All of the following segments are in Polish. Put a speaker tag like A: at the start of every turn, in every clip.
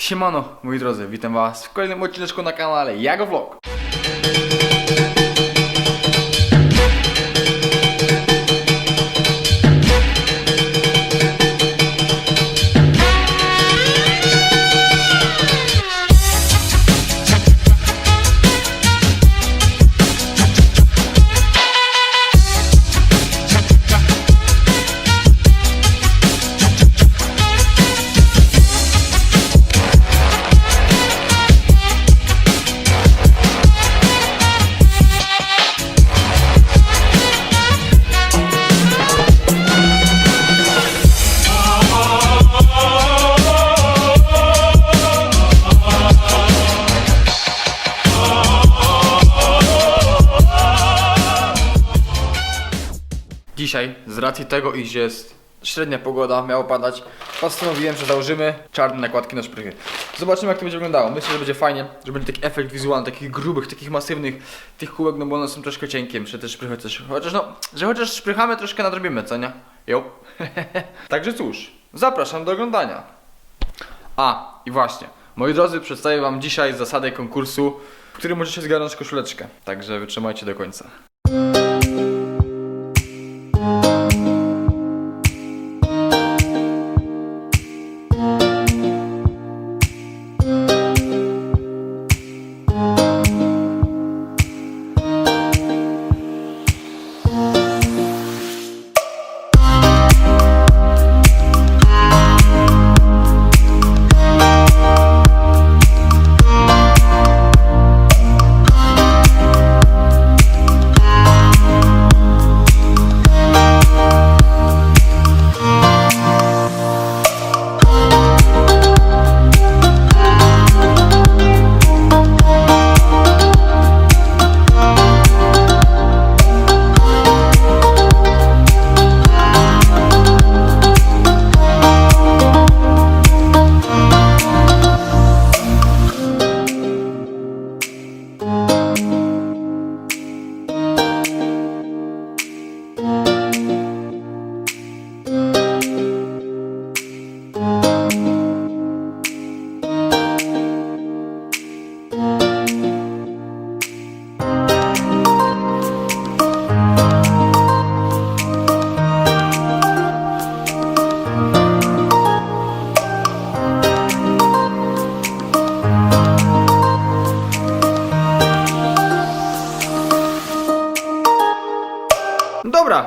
A: Siemano, moi drodzy, witam was w kolejnym odcineczku na kanale Jago Vlog. Dzisiaj, z racji tego, iż jest średnia pogoda, miało padać, postanowiłem, że założymy czarne nakładki na szprychy. Zobaczymy, jak to będzie wyglądało. Myślę, że będzie fajnie, że będzie taki efekt wizualny, takich grubych, takich masywnych tych kółek, no bo one są troszkę cienkie, muszę te szprychy też, chociaż no, że chociaż szprychamy, troszkę nadrobimy, co nie? Jo. Także cóż, zapraszam do oglądania. A, i właśnie, moi drodzy, przedstawię wam dzisiaj zasady konkursu, w którym możecie zgarnąć koszuleczkę. Także wytrzymajcie do końca.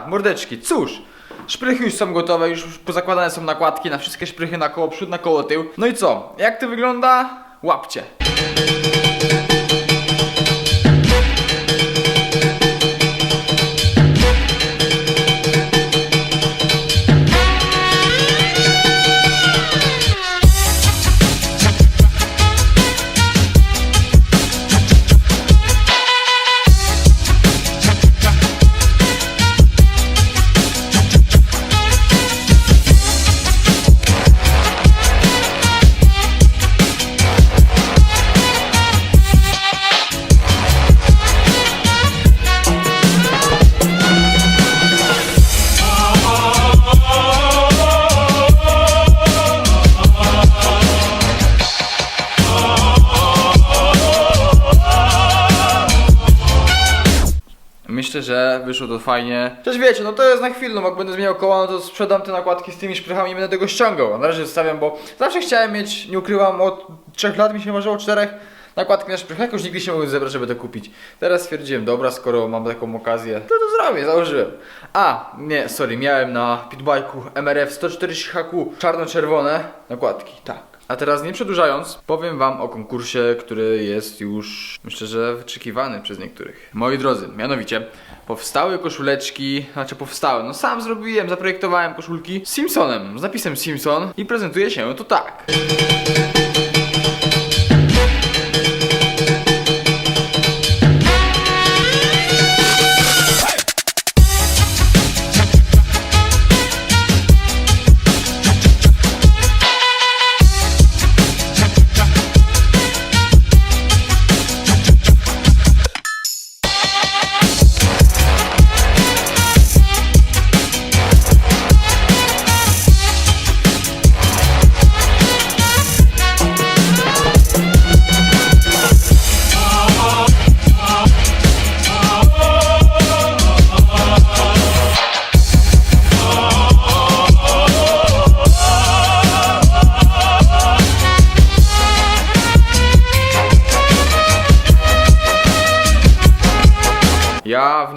A: Mordeczki, cóż. Szprychy już są gotowe, już pozakładane są nakładki na wszystkie szprychy na koło przód, na koło tył. No i co? Jak to wygląda? Łapcie. Myślę, że wyszło to fajnie. Też wiecie, no to jest na chwilę, no jak będę zmieniał koła, no to sprzedam te nakładki z tymi szprychami i będę tego ściągał. Na razie zostawiam, bo zawsze chciałem mieć, nie ukrywam, od 3 lat mi się marzyło, 4 nakładki na szprychach, jakoś nigdy się mogłem zebrać, żeby to kupić. Teraz stwierdziłem, dobra, skoro mam taką okazję, to to zrobię, założyłem. A, nie, sorry, miałem na pitbike'u MRF 140 HQ czarno-czerwone nakładki, tak. A teraz nie przedłużając, powiem wam o konkursie, który jest już, myślę, że wyczekiwany przez niektórych. Moi drodzy, mianowicie powstały koszuleczki, znaczy powstały, no sam zrobiłem, zaprojektowałem koszulki z Simpsonem, z napisem Simpson i prezentuje się to tak.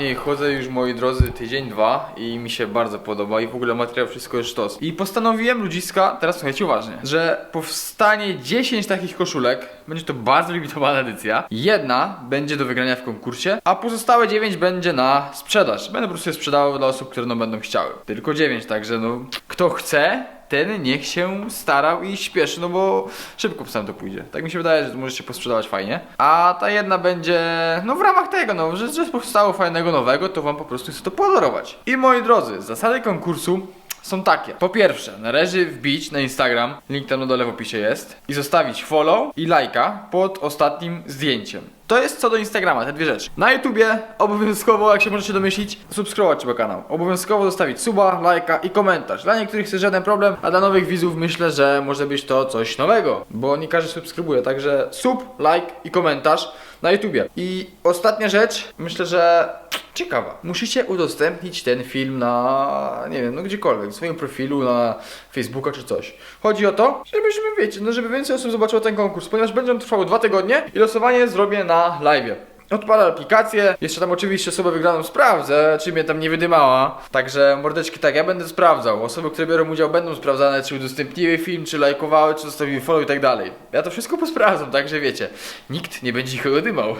A: Niej chodzę już, moi drodzy, tydzień, dwa i mi się bardzo podoba i w ogóle materiał wszystko jest sztos. I postanowiłem, ludziska, teraz słuchajcie uważnie, że powstanie 10 takich koszulek, będzie to bardzo limitowana edycja. Jedna będzie do wygrania w konkursie, a pozostałe 9 będzie na sprzedaż. Będę po prostu je sprzedawał dla osób, które no będą chciały. Tylko 9, także no, kto chce, ten niech się starał i śpieszy, no bo szybko sam to pójdzie. Tak mi się wydaje, że to może się posprzedawać fajnie. A ta jedna będzie, no w ramach tego, no, że, że powstało fajnego nowego, to wam po prostu chcę to podarować. I moi drodzy, zasady konkursu są takie. Po pierwsze, należy wbić na Instagram, link tam na dole w opisie jest, i zostawić follow i lajka pod ostatnim zdjęciem. To jest co do Instagrama, te dwie rzeczy. Na YouTubie obowiązkowo, jak się możecie domyślić, subskrybować trzeba kanał. Obowiązkowo zostawić suba, lajka i komentarz. Dla niektórych jest żaden problem, a dla nowych widzów myślę, że może być to coś nowego, bo nie każdy subskrybuje, także sub, like i komentarz na YouTubie. I ostatnia rzecz, myślę, że ciekawa. Musicie udostępnić ten film na, nie wiem, no gdziekolwiek, w swoim profilu, na Facebooka czy coś. Chodzi o to, żebyśmy, wiecie, no żeby więcej osób zobaczyło ten konkurs, ponieważ będzie on trwał dwa tygodnie i losowanie zrobię na live. Odpalę aplikację, jeszcze tam oczywiście osobę wygraną sprawdzę, czy mnie tam nie wydymała. Także mordeczki tak, ja będę sprawdzał. Osoby, które biorą udział będą sprawdzane, czy udostępniły film, czy lajkowały, czy zostawiły follow i tak dalej. Ja to wszystko posprawdzam, także wiecie, nikt nie będzie nikogo dymał.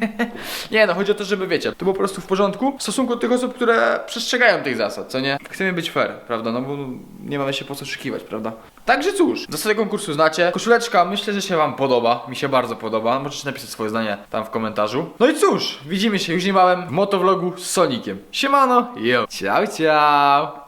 A: nie no, chodzi o to, żeby wiecie, to po prostu w porządku w stosunku do tych osób, które przestrzegają tych zasad, co nie? Chcemy być fair, prawda? No bo nie mamy się po co szykiwać, prawda? Także cóż, zasady konkursu znacie. Koszuleczka myślę, że się wam podoba. Mi się bardzo podoba. Możecie napisać swoje zdanie tam w komentarzu. No i cóż, widzimy się już niebawem w motovlogu z Sonikiem. Siemano, yo. Ciao, ciao.